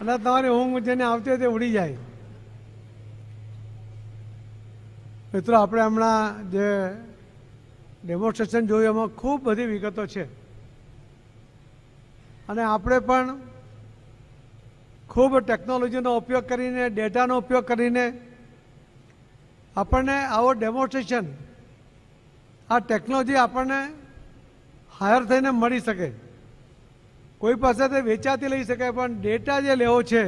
અને તમારી ઊંઘ જેને આવતી હોય તે ઉડી જાય. મિત્રો, આપણે હમણાં જે ડેમોન્સ્ટ્રેશન જોયું, એમાં ખૂબ બધી વિગતો છે. અને આપણે પણ ખૂબ ટેકનોલોજીનો ઉપયોગ કરીને ડેટાનો ઉપયોગ કરીને આપણને આવો ડેમોન્સ્ટ્રેશન આ ટેકનોલોજી આપણને હાયર થઈને મળી શકે. કોઈ પાસેથી વેચાતી લઈ શકાય, પણ ડેટા જે લેવો છે,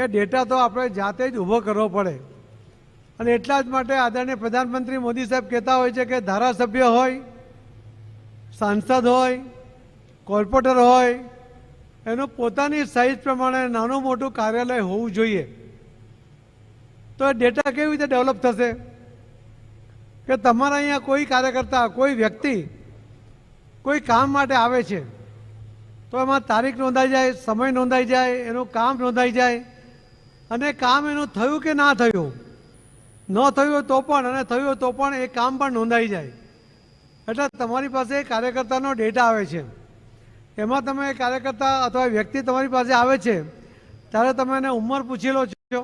એ ડેટા તો આપણે જાતે જ ઊભો કરવો પડે. અને એટલા જ માટે આદરણીય પ્રધાનમંત્રી મોદી સાહેબ કહેતા હોય છે કે ધારાસભ્ય હોય, સાંસદ હોય, કોર્પોરેટર હોય, એનું પોતાની સાઇઝ પ્રમાણે નાનું મોટું કાર્યાલય હોવું જોઈએ. તો એ ડેટા કેવી રીતે ડેવલપ થશે? કે તમારા અહીંયા કોઈ કાર્યકર્તા, કોઈ વ્યક્તિ કોઈ કામ માટે આવે છે તો એમાં તારીખ નોંધાઈ જાય, સમય નોંધાઈ જાય, એનું કામ નોંધાઈ જાય. અને કામ એનું થયું કે ના થયું? ન થયું તો પણ, અને થયું તો પણ એ કામ પણ નોંધાઈ જાય. એટલે તમારી પાસે કાર્યકર્તાનો ડેટા આવે છે. એમાં તમે કાર્યકર્તા અથવા વ્યક્તિ તમારી પાસે આવે છે, ત્યારે તમે એને ઉંમર પૂછી લો છો,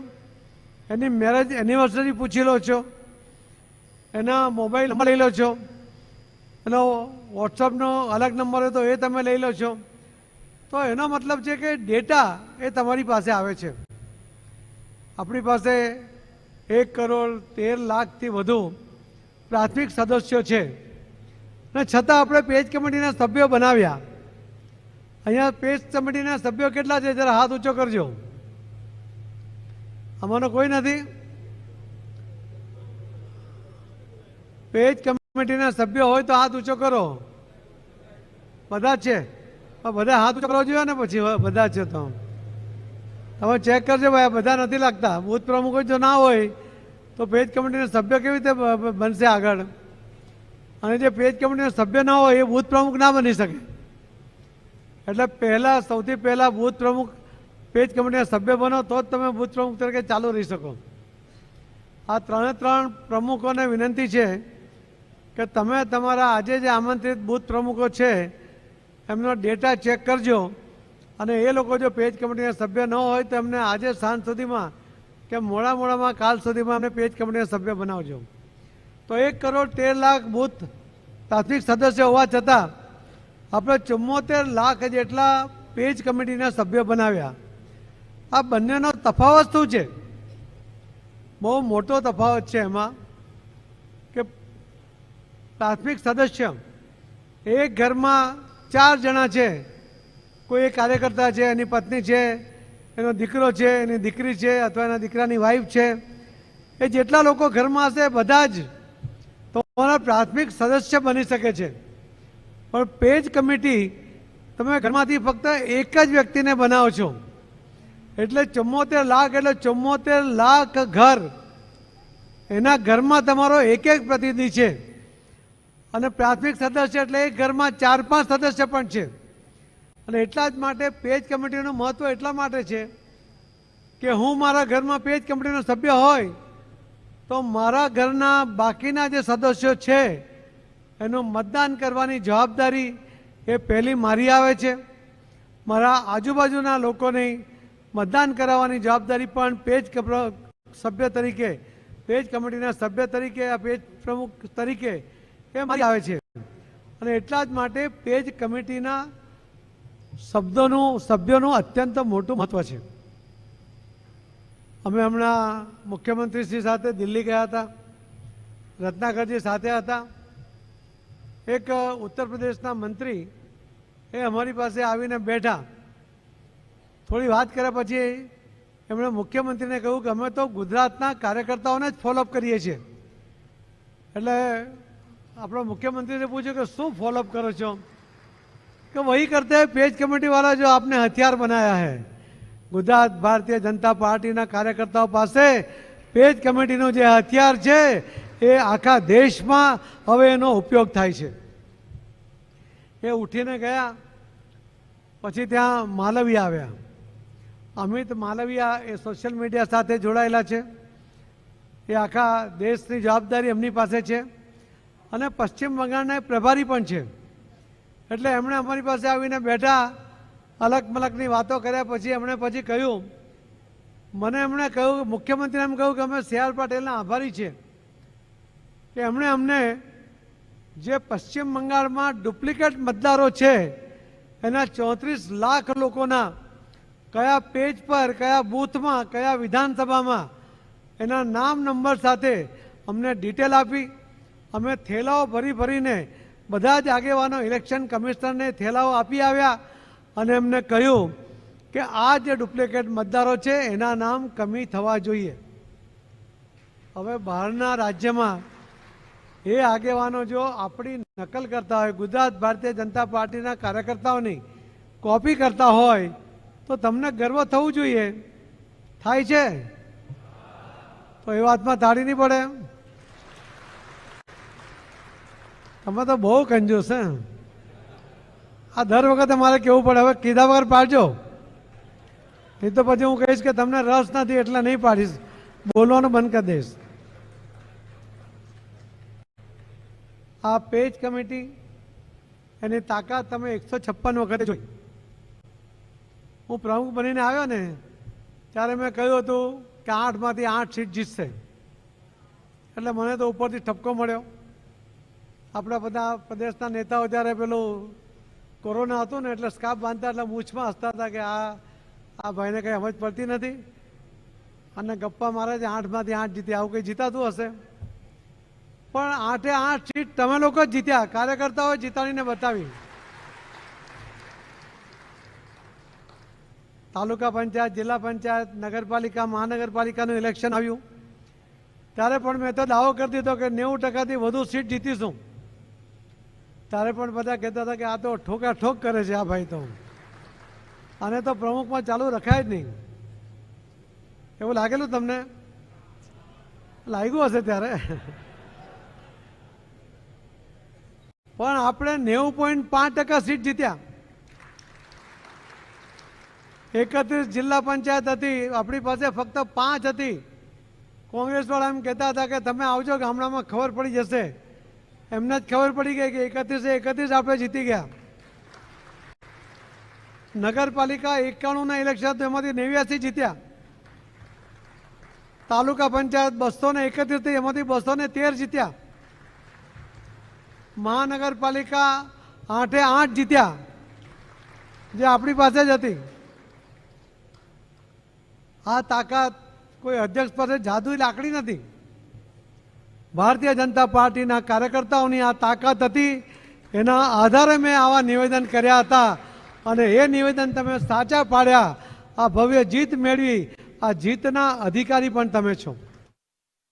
એની મેરેજ એનિવર્સરી પૂછી લો છો, એના મોબાઈલ લઈ લો છો, એનો વોટ્સઅપનો અલગ નંબર હોય તો એ તમે લઈ લો છો. તો એનો મતલબ છે કે ડેટા એ તમારી પાસે આવે છે. આપણી પાસે એક કરોડ તેર લાખથી વધુ પ્રાથમિક સદસ્યો છે. અને છતાં આપણે પેજ કમિટીના સભ્યો બનાવ્યા. અહીંયા પેજ કમિટીના સભ્યો કેટલા છે જરા હાથ ઊંચો કરજો. અમારો કોઈ નથી. પેજ કમિટીના સભ્યો હોય તો હાથ ઊંચો કરો. બધા છે. બધા હાથ કરવો જોઈએ ને પછી બધા છે તો. તમે ચેક કરજો ભાઈ બધા નથી લાગતા. બૂથ પ્રમુખ જો ના હોય, તો પેજ કમિટીના સભ્ય કેવી રીતે બનશે આગળ? અને જે પેજ કમિટીના સભ્ય ના હોય, એ બુથ પ્રમુખ ના બની શકે. એટલે પહેલાં, સૌથી પહેલાં બૂથ પ્રમુખ પેજ કમિટીના સભ્ય બનો, તો જ તમે બુથ પ્રમુખ તરીકે ચાલુ રહી શકો. આ ત્રણે ત્રણ પ્રમુખોને વિનંતી છે કે તમે તમારા આજે જે આમંત્રિત બૂથ પ્રમુખો છે એમનો ડેટા ચેક કરજો. અને એ લોકો જો પેજ કમિટીના સભ્ય ન હોય તો એમને આજે સાંજ સુધીમાં કે મોડા મોડામાં કાલ સુધીમાં એમને પેજ કમિટીના સભ્ય બનાવજો. તો એક કરોડ તેર લાખ બૂથ પ્રાથમિક સદસ્ય હોવા છતાં આપણે ચુમ્મોતેર લાખ જેટલા પેજ કમિટીના સભ્ય બનાવ્યા. આ બંનેનો તફાવત શું છે? બહુ મોટો તફાવત છે એમાં કે પ્રાથમિક સદસ્ય એક ઘરમાં ચાર જણા છે. કોઈ એક કાર્યકર્તા છે, એની પત્ની છે, એનો દીકરો છે, એની દીકરી છે, અથવા એના દીકરાની વાઈફ છે. એ જેટલા લોકો ઘરમાં હશે બધા જ તમારા પ્રાથમિક સદસ્ય બની શકે છે. પણ પેજ કમિટી, તમે ઘરમાંથી ફક્ત એક જ વ્યક્તિને બનાવો છો. એટલે ચુમ્મોતેર લાખ એટલે ચુમ્મોતેર લાખ ઘર. એના ઘરમાં તમારો એક એક પ્રતિનિધિ છે. અને પ્રાથમિક સદસ્ય એટલે એ ઘરમાં ચાર પાંચ સદસ્ય પણ છે. અને એટલા જ માટે પેજ કમિટીનું મહત્ત્વ એટલા માટે છે કે હું મારા ઘરમાં પેજ કમિટીનો સભ્ય હોય તો મારા ઘરના બાકીના જે સદસ્યો છે એનું મતદાન કરવાની જવાબદારી એ પહેલી મારી આવે છે. મારા આજુબાજુના લોકોની મતદાન કરાવવાની જવાબદારી પણ પેજ સભ્ય તરીકે, પેજ કમિટીના સભ્ય તરીકે, આ પેજ પ્રમુખ તરીકે એ મારી આવે છે? અને એટલા જ માટે પેજ કમિટીના શબ્દોનું, સભ્યોનું અત્યંત મોટું મહત્ત્વ છે. અમે હમણાં મુખ્યમંત્રીશ્રી સાથે દિલ્હી ગયા હતા, રત્નાકરજી સાથે હતા. એક ઉત્તર પ્રદેશના મંત્રી એ અમારી પાસે આવીને બેઠા. થોડી વાત કર્યા પછી એમણે મુખ્યમંત્રીને કહ્યું કે અમે તો ગુજરાતના કાર્યકર્તાઓને જ ફોલોઅપ કરીએ છીએ. એટલે આપણો મુખ્યમંત્રીને પૂછ્યું કે શું ફોલોઅપ કરો છો? કે વહી કરતે પેજ કમિટીવાળા જો આપને હથિયાર બનાયા હે. ગુજરાત ભારતીય જનતા પાર્ટીના કાર્યકર્તાઓ પાસે પેજ કમિટીનો જે હથિયાર છે, એ આખા દેશમાં હવે એનો ઉપયોગ થાય છે. એ ઉઠીને ગયા, પછી ત્યાં માલવી આવ્યા. અમિત માલવીયા એ સોશિયલ મીડિયા સાથે જોડાયેલા છે. એ આખા દેશની જવાબદારી એમની પાસે છે. અને પશ્ચિમ બંગાળના પ્રભારી પણ છે. એટલે એમણે અમારી પાસે આવીને બેઠા અલગ મલકની વાતો કર્યા, પછી એમણે પછી કહ્યું, મને એમણે કહ્યું મુખ્યમંત્રી એમ કહ્યું કે અમે સી આર પાટીલના આભારી છીએ કે એમણે અમને જે પશ્ચિમ બંગાળમાં ડુપ્લિકેટ મતદારો છે, એના ચોત્રીસ લાખ લોકોના કયા પેજ પર, કયા બૂથમાં, કયા વિધાનસભામાં, એના નામ નંબર સાથે અમને ડિટેલ આપી અમે થેલાઓ ભરી ભરીને બધા જ આગેવાનો ઇલેક્શન કમિશનરને થેલાઓ આપી આવ્યા અને એમને કહ્યું કે આ જે ડુપ્લિકેટ મતદારો છે, એના નામ કમી થવા જોઈએ. હવે બહારના રાજ્યમાં એ આગેવાનો જો આપણી નકલ કરતા હોય, ગુજરાત ભારતીય જનતા પાર્ટીના કાર્યકર્તાઓની કોપી કરતા હોય, તો તમને ગર્વ થવું જોઈએ. થાય છે. તો એ વાતમાં તાળી નહીં પડે. તમે તો બહુ કંજૂસ હે આ દર વખતે મારે કેવું પડે? હવે કીધા વગર પાડજો. નહીં તો પછી હું કહીશ કે તમને રસ નથી એટલે નહીં પાડીશ. બોલવાનું બંધ કરી દઈશ. આ પેજ કમિટી, એની તાકાત તમે એકસો છપ્પન વખતે જોઈ. હું પ્રમુખ બનીને આવ્યો ને, ત્યારે મેં કહ્યું હતું કે આઠમાંથી આઠ સીટ જીતશે. એટલે મને તો ઉપરથી ઠપકો મળ્યો. આપણા બધા પ્રદેશના નેતાઓ જ્યારે પેલું કોરોના હતું ને એટલે સ્કાફ બાંધતા એટલે મૂછમાં હસતા હતા કે આ આ ભાઈને કંઈ સમજ પડતી નથી. અને ગપ્પા મારે છે, આઠમાંથી આઠ જીતી, આવું કંઈ જીતાતું હશે? પણ આઠે આઠ સીટ તમે લોકો જ જીત્યા. કાર્યકર્તાઓએ જીતાડીને બતાવી. તાલુકા પંચાયત, જિલ્લા પંચાયત, નગરપાલિકા, મહાનગરપાલિકાનું ઇલેક્શન આવ્યું. ત્યારે પણ મેં તો દાવો કરી દીધો કે નેવું ટકાથી વધુ સીટ જીતીશું. ત્યારે પણ બધા કહેતા હતા કે આ તો ઠોકા ઠોક કરે છે આ ભાઈ તો. આને તો પ્રમુખમાં ચાલુ રખાય જ નહીં. એવું લાગેલું તમને? લાગ્યું હશે ત્યારે. પણ આપણે નેવું પોઈન્ટ પાંચ ટકા સીટ જીત્યા. એકત્રીસ જિલ્લા પંચાયત હતી, આપણી પાસે ફક્ત પાંચ હતી. કોંગ્રેસવાળા એમ કહેતા હતા કે તમે આવજો ગામડામાં ખબર પડી જશે. એમને જ ખબર પડી ગઈ કે એકત્રીસે એકત્રીસ આપણે જીતી ગયા. નગરપાલિકા એકાણુંના ઇલેક્શન એમાંથી નેવ્યાસી જીત્યા. તાલુકા પંચાયત બસો ને એકત્રીસથી એમાંથી બસો ને તેર જીત્યા. મહાનગરપાલિકા આઠે આઠ જીત્યા. જે આપણી પાસે જ હતી. આ તાકાત કોઈ અધ્યક્ષ પાસે જાદુઈ લાકડી નથી. ભારતીય જનતા પાર્ટીના કાર્યકર્તાઓની આ તાકાત હતી. એના આધારે મેં આવા નિવેદન કર્યા હતા. અને એ નિવેદન તમે સાચા પાડ્યા. આ ભવ્ય જીત મેળવી. આ જીતના અધિકારી પણ તમે છો.